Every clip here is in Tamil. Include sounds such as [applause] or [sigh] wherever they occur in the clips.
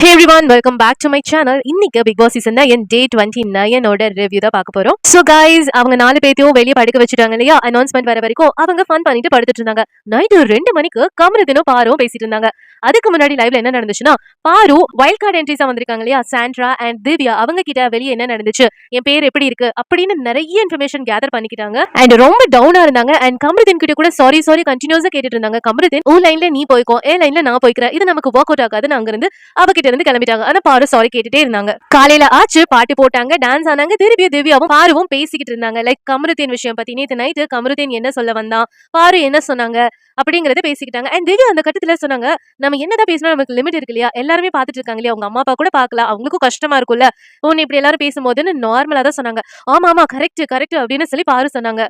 Peace. Everyone welcome back to my channel இன்னைக்கு பிக் பாஸ் சீசன் என் டே டுவெண்ட்டி நைனோட ரிவ்யூ தான் பார்க்க போறோம். ஸோ கைஸ் அவங்க நாலு பேத்தையும் வெளியே படுக்க வச்சுட்டாங்க இல்லையா? அனௌன்ஸ்மெண்ட் வர வரைக்கும் அவங்க ஃபன் பண்ணிட்டு படுத்துட்டு இருந்தாங்க. நைட்டு ரெண்டு மணிக்கு கமரத்தினும் பாரும் பேசிட்டு இருந்தாங்க. அதுக்கு முன்னாடி லைவ்ல என்ன நடந்துச்சுன்னா பாரு வைல்ட் கார்டு என்ட்ரிஸா வந்திருக்காங்க இல்லையா? சாண்ட்ரா அண்ட் திவ்யா அவங்க கிட்ட வெளியே என்ன நடந்துச்சு? என் பேர் எப்படி இருக்கு? அப்படின்னு நிறைய இன்ஃபர்மேஷன் கேதர் பண்ணிக்கிட்டாங்க. அண்ட் ரொம்ப டவுனா இருந்தாங்க. அண்ட் கமரதின் கிட்ட கூட சாரி சாரி கண்டினியூஸா கேட்டுட்டு இருந்தாங்க. கமரதின் உன் லைன்ல நீ போய்க்கோ ஏ லைன்ல நான் போய்க்கிறேன். இது நமக்கு ஒர்க் அவுட் ஆகாது அங்க இருந்து அவகிட்ட இருந்து கிளம்பிட்டாங்க. ஆனா பாரு சாரி கேட்டுட்டே இருந்தாங்க. காலையில ஆச்சு பாட்டு போட்டாங்க டான்ஸ் ஆனாங்க திருப்பியும் திவ்யாவும் பாருவும் பேசிக்கிட்டு இருந்தாங்க. லைக் கமருதீன் விஷயம் பத்தி. நேத்து நைட்டு கமருதீன் என்ன சொல்ல வந்தான் பாரு என்ன சொன்னாங்க அப்படிங்கறத பேசிக்கிட்டாங்க. அண்ட் திவ்யா அந்த கட்டத்துல சொன்னாங்க நம்ம என்னதான் பேசினா நமக்கு லிமிட் இருக்கு இல்லையா? எல்லாருமே பாத்துட்டு இருக்காங்க இல்லையா? அவங்க அம்மா அப்பா கூட பாக்கலாம் அவங்களுக்கும் கஷ்டமா இருக்கும்ல. உன்னை இப்படி எல்லாரும் பேசும்போதுன்னு நார்மலா தான் சொன்னாங்க. ஆமா ஆமா கரெக்ட் கரெக்ட் அப்படின்னு சொல்லி பாரு சொன்னாங்க.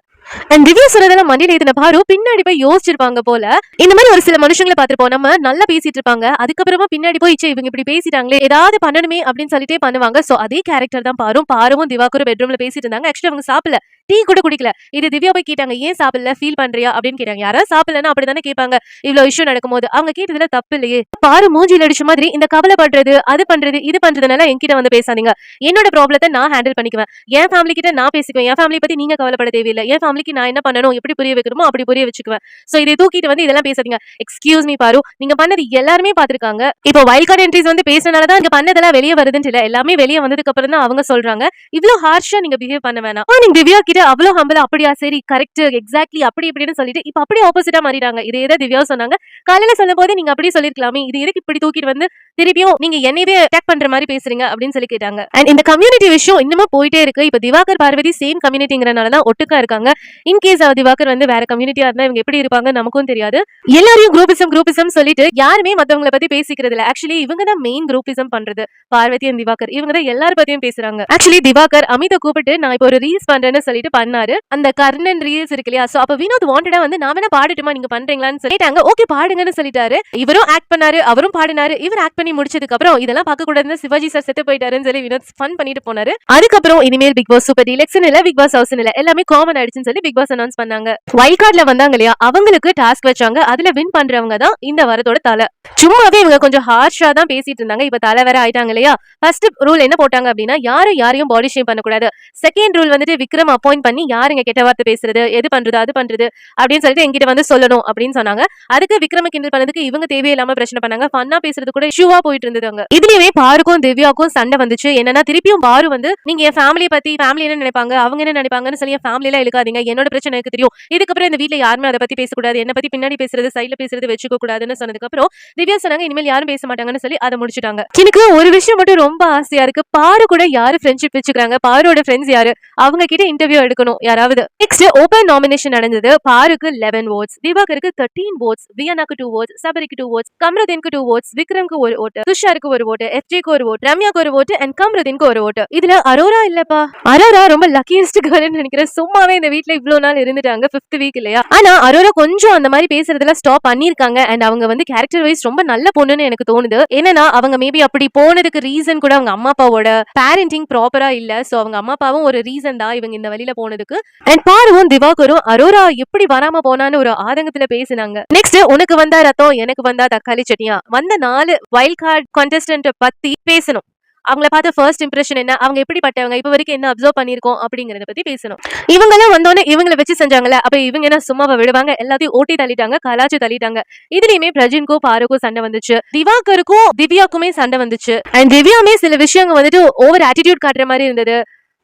அண்ட் திவ்யா சொன்னதெல்லாம் மண்டியில இதுன பாரு பின்னாடி போய் யோசிச்சிருப்பாங்க போல. இந்த மாதிரி ஒரு சில மனுஷங்களை பாத்துருப்போம் நம்ம நல்லா பேசிட்டு இருப்பாங்க. அதுக்கப்புறமா பின்னாடி போய் "ச்சே, இவங்க இப்படி பேசி பேசிட்டாங்களே ஏதாவது பண்ணணுமே அப்படின்னு சொல்லிட்டே பண்ணுவாங்க. சோ அதே கேரக்டர் தான் பாரும். பாருவும் திவாகரும் பெட்ரூம்ல பேசிட்டு இருந்தாங்க. ஆக்சுவலி அவங்க சாப்பிடல. டீ கூட குடிக்கல. இது திவ்யா போய் கேட்டாங்க ஏன் சாப்பிடல? ஃபீல் பண்றியா? அப்படின்னு கேட்டாங்க. யாரா சாப்பிடலன்னா அப்படிதானே கேட்பாங்க. இவ்வளவு இஷ்யூ நடக்கும்போது. அவங்க கேட்டதுல தப்பு இல்லையே. பாரு மூஞ்சியில் அடிச்ச மாதிரி இந்த கவலைப்படுறது அது பண்றது இது பண்றதுனால என்கிட்ட வந்து பேசாதீங்க. என்னோட ப்ராப்ளத்தை நான் ஹேண்டில் பண்ணிக்குவேன். என் ஃபேமிலி கிட்ட நான் பேசிக்குவேன். என் ஃபேமிலி பத்தி நீங்க கவலைப்பட தேவையில்லை. என் ஃபேமிலிக்கு நான் என்ன பண்ணணும் எப்படி புரிய வைக்கணுமோ அப்படி புரிய வச்சுக்குவேன். சோ இதை தூக்கிட்டு வந்து இதெல்லாம் பேசாதீங்க. எக்ஸ்கியூஸ் மீ பாரு. நீங்க பண்ணது எல்லாருமே பாத்திருக்காங்க இப்போ வைல்ட் கார்டு என்ட்ரிஸ் வந்து பேசினால தான் இங்க பண்ணதெல்லாம் வெளியே வருதுன்னு இல்ல. எல்லாமே வெளியே வந்ததுக்கு அப்புறம் தான் அவங்க சொல்றாங்க. இவ்ளோ ஹார்ஷா நீங்க பிஹேவ் பண்ண வேணாம். நீங்க திவ்யா கிட்ட அவ்வளவு ஹம்பல அப்படியா? சரி கரெக்ட் எக்ஸாக்ட்லி அப்படி இப்படின்னு சொல்லிட்டு இப்ப அப்படியே ஆப்போசிட்டா மாறிடாங்க இதே தான் திவ்யா சொன்னாங்க. காலையில சொல்லும் போதே நீங்க அப்படியே சொல்லிருக்கலாமே. இது எதுக்கு இப்படி தூக்கிட்டு வந்து திருப்பியும் நீங்க என்னையவே அட்டாக் பண்ற மாதிரி பேசுறீங்க அப்படின்னு சொல்லி கேட்டாங்க. அண்ட் இந்த கம்யூனிட்டி விஷயம் இன்னமும் போயிட்டே இருக்கு. இப்ப திவாகர் பார்வதி சேம் கம்யூனிட்டிங்கிறனால தான் ஒட்டுக்கா இருக்காங்க. இன்கேஸ் திவாகர் வந்து வேற கம்யூனிட்டியா இருந்தா இவங்க எப்படி இருப்பாங்க நமக்கும் தெரியாது. எல்லாரையும் குரூபிசம் குரூபிசம் சொல்லிட்டு யாருமே மத்தவங்கள பத்தி பேசிக்கிறது இல்ல ஆக்சுவலி இவங்க தான் மெயின் குரூப்பிசம் பண்றது பார்வதி அண்ட் திவாகர். இவங்க தான் எல்லார பத்தியும் பேசுறாங்க. ஆக்சுவலி திவாகர் அமித கூப்பிட்டு நான் இப்போ ஒரு ரீல்ஸ் பண்றேன்னு சொல்லிட்டு பண்ணாரு. அந்த கர்ணன் ரீல்ஸ் இருக்கு இல்லையா? சோ அப்ப வினோத் வாண்டடா வந்து நான் வேணா பாடட்டுமா? நீங்க பண்றீங்களான்னு சொல்லிட்டாங்க ஓகே பாடுங்கன்னு சொல்லிட்டாரு. இவரும் ஆக்ட் பண்ணாரு அவரும் பாடினாரு. இவர் ஆக்ட் பண்ணி முடிச்சதுக்கு அப்புறம் இதெல்லாம் பார்க்க கூடாதுன்னு சிவாஜி சார் செத்து போயிட்டாருன்னு சொல்லி வினோத் ஃபன் பண்ணிட்டு போனாரு. அதுக்கப்புறம் இனிமேல் பிக் பாஸ் சூப்பர் டிலெக்ஷன் இல்ல பிக் பாஸ் ஹவுஸ் இல்ல எல்லாமே காமன் ஆயிடுச்சுன்னு சொல்லி பிக் பாஸ் அனௌன்ஸ் பண்ணாங்க. வைல்ட் வந்தாங்க இல்லையா? அவங்களுக்கு டாஸ்க் வச்சாங்க. அதுல வின் பண்றவங்க தான் இந்த வாரத்தோட தலை. சும்மாவே இவங்க கொஞ்சம் ஹார்ஷா தான் பேசிட்டு இருந்தாங்க. இப்ப தலை வேற ஆயிட்டாங்க இல்லையா? ஃபர்ஸ்ட் ரூல் என்ன போட்டாங்க அப்படின்னா யாரும் யாரையும் பாடி ஷேம் பண்ணக்கூடாது. செகண்ட் ரூல் வந்துட்டு விக்ரம் அப்பாயிண்ட் பண்ணி யாருங்க கெட்ட வார்த்தை பேசுறது எது பண்றது அது பண்றது அப்படின்னு சொல்லிட்டு எங்கிட்ட வந்து சொல்லணும் அப்படின்னு சொன்னாங்க. அதுக்கு விக்ரம கிண்டல் பண்ணதுக்கு இவங்க தேவையில்லாம பிரச்சனை பண்ணாங்க. ஃபன்னா பேசுறது கூட இஷ்யூவா போயிட்டு இருந்தது அங்க. இதுலயுமே பாருக்கும் திவ்யாக்கும் சண்டை வந்துச்சு. என்னன்னா திருப்பியும் பாரு வந்து நீங்க என் ஃபேமிலியை பத்தி ஃபேமிலி என்ன நினைப்பாங்க? அவங்க என்ன நினைப்பாங்கன்னு சொல்லி என் ஃபேமிலி எல்லாம் இழுக்காதீங்க. என்னோட பிரச்சனை எனக்கு தெரியும். இதுக்கப்புறம் இந்த வீட்ல யாருமே அதை பத்தி பேசக்கூடாது. என்ன பத்தி பின்னாடி பேசுறது சைட்ல பேசுறது வச்சுக்க கூடாதுன்னு சொன்னதுக்கு அப்புறம் திவ்யா சொன்னாங்க இனிமேல் யாரும் பேச மாட்டாங்கன்னு சொல்லி அதை முடிச்சிட்டாங்க எனக்கு ஒரு விஷயம் மட்டும் ரொம்ப ஆசையா இருக்கு. பாரு கூட யாரு ஃப்ரெண்ட்ஷிப் வச்சுக்கிறாங்க? பாரோட ஃப்ரெண்ட்ஸ் யாரு? அவங்க கிட்ட இன்டர்வியூ எடுக்கணும் யாராவது. நெக்ஸ்ட் ஓபன் நாமினேஷன் நடந்தது. பாருக்கு லெவன் ஓட்ஸ் திவாகருக்கு தேர்ட்டீன் ஓட்ஸ் வியனாக்கு டூ ஓட்ஸ் சபரிக்கு டூ ஓட்ஸ் கம்ரதீனுக்கு டூ ஓட்ஸ் விக்ரம்க்கு ஒரு ஓட்டு துஷாருக்கு ஒரு ஓட்டு எஃப்ஜேக்கு ஒரு ஓட்டு ரம்யாக்கு ஒரு ஓட்டு அண்ட் கம்ரதீனுக்கு ஒரு ஓட்டு இதுல அரோரா இல்லப்பா. அரோரா ரொம்ப லக்கியஸ்ட் கேர்ள்னு [laughs] நினைக்கிறேன். சும்மாவே இந்த வீட்ல இவ்வளவு நாள் இருந்துட்டாங்க. பிப்த் வீக் இல்லையா? ஆனா அரோரா கொஞ்சம் அந்த மாதிரி பேசுறதுல ஸ்டாப் பண்ணிருக்காங்க அண்ட் அவங்க வந்து கேரக்டர் வைஸ் ரொம்ப நல்ல பொண்ணுன்னு எனக்கு தோணுது. என்னன்னா அவங்க மேபி அப்படி போனதுக்கு ரீசன் கூட அவங்க அம்மா அப்பாவோட பேரண்டிங் ப்ராப்பரா இல்ல. சோ அவங்க அம்மா அப்பாவும் ஒரு ரீசன் தான் இவங்க இந்த வழியில போனதுக்கு. அண்ட் பாருவும் திவாகரும் அரோரா எப்படி வராம போனான்னு ஒரு ஆதங்கத்துல பேசினாங்க. நெக்ஸ்ட் உனக்கு வந்தா ரத்தம் எனக்கு வந்தா தக்காளி சட்னியா? வந்த நாலு வைல்ட் கார்டு கான்டெஸ்டன்ட் பத்தி பேசணும். அவங்கள பார்த்த ஃபர்ஸ்ட் இம்ப்ரெஷன் என்ன? அவங்க எப்படிப்பட்டவங்க? இப்போ வரைக்கும் என்ன அப்சர்வ் பண்ணியிருக்கோம்? அப்படிங்கறத பத்தி பேசணும். இவங்க எல்லாம் வந்தோடனே இவங்கள வச்சு செஞ்சாங்கல்ல. அப்ப இவங்க என்ன சும்மாவா விடுவாங்க? எல்லாத்தையும் ஓட்டி தள்ளிட்டாங்க கலாச்சு தள்ளிட்டாங்க. இதுலயுமே பிரஜின்கும் பாருக்கும் சண்டை வந்துச்சு. திவாகருக்கும் திவ்யாக்குமே சண்டை வந்துச்சு. அண்ட் திவ்யாமே சில விஷயங்கள் வந்துட்டு ஓவர் ஆட்டிடியூட் காட்டுற மாதிரி இருந்தது.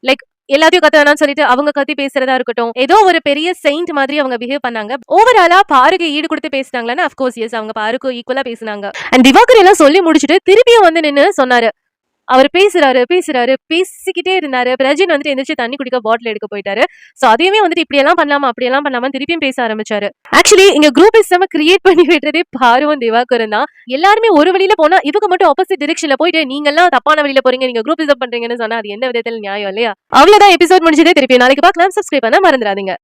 லைக் எல்லாத்தையும் கத்த வேணாம்னு சொல்லிட்டு அவங்க கத்தி பேசுறதா இருக்கட்டும். ஏதோ ஒரு பெரிய செயின்ட் மாதிரி அவங்க பிஹேவ் பண்ணாங்க. ஓவராலா பாருக்கு ஈடு கொடுத்து பேசினாங்களான்னு அஃப்கோர்ஸ் எஸ் அவங்க பாருக்கு ஈக்குவலா பேசினாங்க. அண்ட் திவாகர் எல்லாம் சொல்லி முடிச்சுட்டு திருப்பியும் வந்து நின்னு சொன்னாரு. அவர் பேசுறாரு பேசுறாரு பேசிக்கிட்டே இருந்தாரு. பிரஜின் வந்துட்டு எந்திரிச்சு தண்ணி குடிக்க பாட்டில் எடுக்க போயிட்டாரு. ஸோ அதையுமே வந்துட்டு இப்படி எல்லாம் பண்ணலாமா அப்படி எல்லாம் திருப்பியும் பேச ஆரம்பிச்சாரு. ஆக்சுவலி இங்க குரூப் இஸ்டம் கிரியேட் பண்ணி விடுறதே பார்வம் திவாகரும் தான். எல்லாருமே ஒரு வழியில போனா இவங்க மட்டும் ஆப்போசிட் டிரெக்ஷன்ல போயிட்டு நீங்க எல்லாம் தப்பான வழியில போறீங்க நீங்க குரூப் இசம் பண்றீங்கன்னு சொன்னா அது எந்த விதத்துல நியாயம் இல்லையா? அவ்வளவுதான் எபிசோட் முடிஞ்சதே திருப்பி நாளைக்கு பார்க்கலாம். சப்ஸ்கிரைப் பண்ண மறந்துடாதீங்க.